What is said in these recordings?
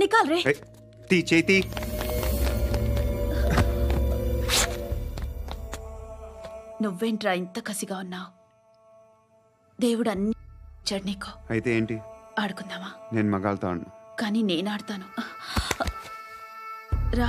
రే. ఏ, తీ చేతి నువ్వేంట్రా ఇంత కసిగా ఉన్నావు? దేవుడు అన్ని ఇచ్చాడు నీకు. అయితే ఏంటి? ఆడుకుందామా? నేను ఆడను. కానీ నేను ఆడతాను. రా.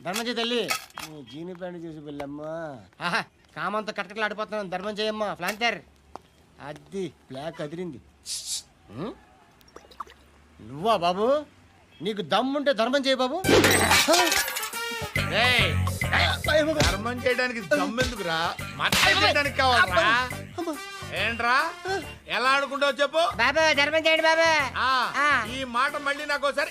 ధర్మం తల్లి. నువ్వు జీని ప్యాంట్ చూసి వెళ్ళమ్మా. ఆహా కామంతో కట్టకలు ఆడిపోతున్నాను ధర్మం చేయమ్మా ఫ్లాంతర్ అది బ్లాక్ అదిరింది? నువ్వా బాబు? నీకు దమ్ముంటే ధర్మం చేయి బాబు? ఏయ్, ధర్మం చేయడానికి దమ్మెందుకురా కావాలరా? ఏంట్రా? ఎలా ఆడుకుంటావు చెప్పు. బాబా ధర్మం చేయండి బాబా. ఆ, ఈ మాట మళ్ళీ నాకు ఒకసారి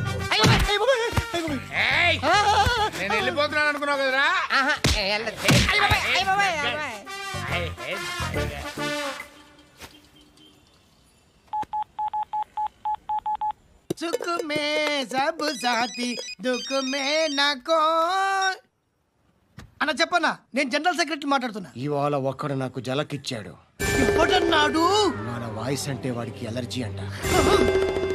ఏయ్ నేను వెళ్ళిపోతున్నాను అనుకున్నావు కదరా? అన్న చెప్పన్నా నేను జనరల్ సెక్రటరీ మాట్లాడుతున్నా. ఇవాళ ఒక్కడు నాకు జలకిచ్చాడు. ఎవడన్నాడు మన వాయిస్ అంటే వాడికి ఎలర్జీ అంట.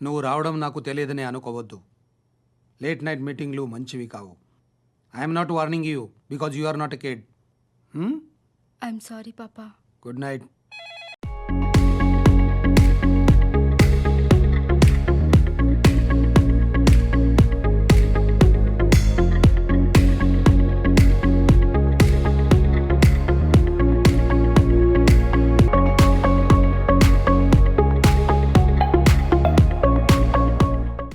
నువ్వు రావడం నాకు తెలియదని అనుకోవద్దు. లేట్ నైట్ మీటింగ్లు మంచివి కావు. I'm not warning you because you are not a kid I'm sorry పాపా గుడ్ నైట్